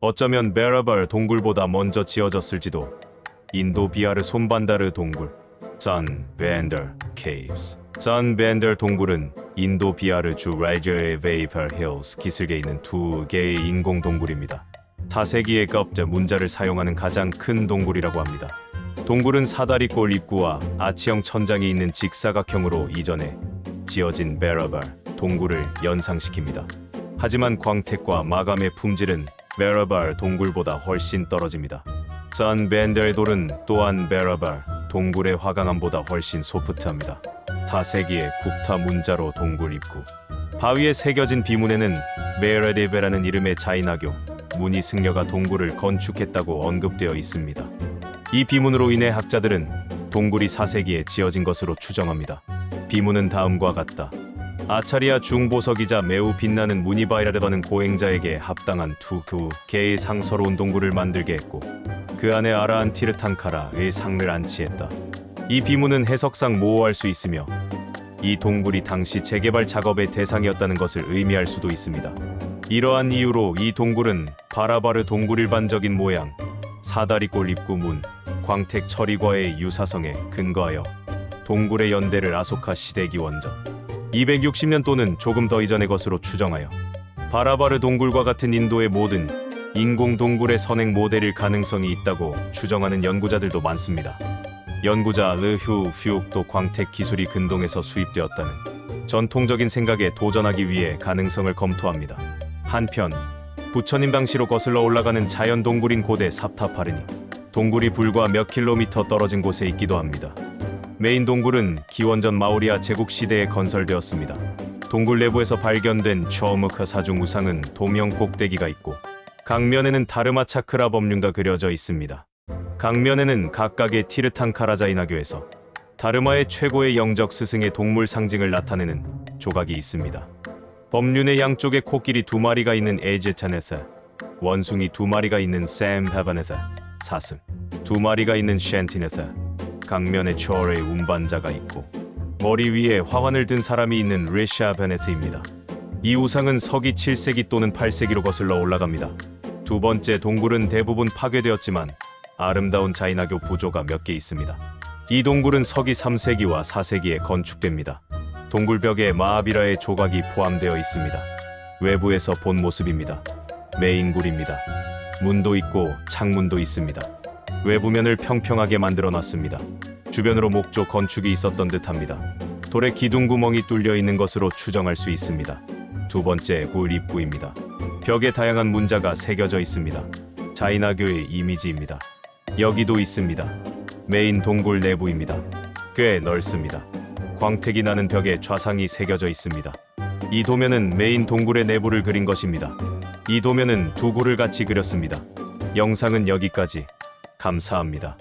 어쩌면 베라발 동굴보다 먼저 지어졌을지도. 인도 비아르 손반다르 동굴. 산 벤더 케이브스. 산 벤더 동굴은 인도 비아르 주 라이저의 베이퍼 힐스 기슭에 있는 두 개의 인공 동굴입니다. 4세기의 껍데 문자를 사용하는 가장 큰 동굴이라고 합니다. 동굴은 사다리꼴 입구와 아치형 천장이 있는 직사각형으로 이전에 지어진 베라발 동굴을 연상시킵니다. 하지만 광택과 마감의 품질은 베라발 동굴보다 훨씬 떨어집니다. 산 벤델 돌은 또한 베라발 동굴의 화강암보다 훨씬 소프트합니다. 타세기의 국타 문자로 동굴 입구. 바위에 새겨진 비문에는 메레데베라는 이름의 자이나교 문희 승려가 동굴을 건축했다고 언급되어 있습니다. 이 비문으로 인해 학자들은 동굴이 4세기에 지어진 것으로 추정합니다. 비문은 다음과 같다. 아차리아 중보석이자 매우 빛나는 무니바이라르바는 고행자에게 합당한 두그 개의 상서로운 동굴을 만들게 했고 그 안에 아라한 티르탄카라의 상을 안치했다. 이 비문은 해석상 모호할 수 있으며 이 동굴이 당시 재개발 작업의 대상이었다는 것을 의미할 수도 있습니다. 이러한 이유로 이 동굴은 바라바르 동굴 일반적인 모양, 사다리꼴 입구 문, 광택 처리과의 유사성에 근거하여 동굴의 연대를 아소카 시대기 원전 260년 또는 조금 더 이전의 것으로 추정하여 바라바르 동굴과 같은 인도의 모든 인공 동굴의 선행 모델일 가능성이 있다고 추정하는 연구자들도 많습니다. 연구자 르휴 퓨욱도 광택 기술이 근동에서 수입되었다는 전통적인 생각에 도전하기 위해 가능성을 검토합니다. 한편 부처님 당시로 거슬러 올라가는 자연 동굴인 고대 삽타파르니 동굴이 불과 몇 킬로미터 떨어진 곳에 있기도 합니다. 메인 동굴은 기원전 마오리아 제국 시대에 건설되었습니다. 동굴 내부에서 발견된 처음흑화 사중 우상은 도명 꼭대기가 있고 강면에는 다르마 차크라 법륜가 그려져 있습니다. 강면에는 각각의 티르탄 카라자이나 교에서 다르마의 최고의 영적 스승의 동물 상징을 나타내는 조각이 있습니다. 법륜의 양쪽에 코끼리 두 마리가 있는 에제찬에서 원숭이 두 마리가 있는 샘 헤반에서 사슴 두 마리가 있는 쉔틴에서 강면에 초월의 운반자가 있고 머리 위에 화환을 든 사람이 있는 리샤 베네트입니다. 이 우상은 서기 7세기 또는 8세기로 거슬러 올라갑니다. 두 번째 동굴은 대부분 파괴되었지만 아름다운 자이나교 부조가 몇 개 있습니다. 이 동굴은 서기 3세기와 4세기에 건축됩니다. 동굴 벽에 마하비라의 조각이 포함되어 있습니다. 외부에서 본 모습입니다. 메인굴입니다. 문도 있고 창문도 있습니다. 외부면을 평평하게 만들어 놨습니다. 주변으로 목조 건축이 있었던 듯합니다. 돌에 기둥 구멍이 뚫려 있는 것으로 추정할 수 있습니다. 두 번째 굴 입구입니다. 벽에 다양한 문자가 새겨져 있습니다. 자이나교의 이미지입니다. 여기도 있습니다. 메인 동굴 내부입니다. 꽤 넓습니다. 광택이 나는 벽에 좌상이 새겨져 있습니다. 이 도면은 메인 동굴의 내부를 그린 것입니다. 이 도면은 두 굴을 같이 그렸습니다. 영상은 여기까지. 감사합니다.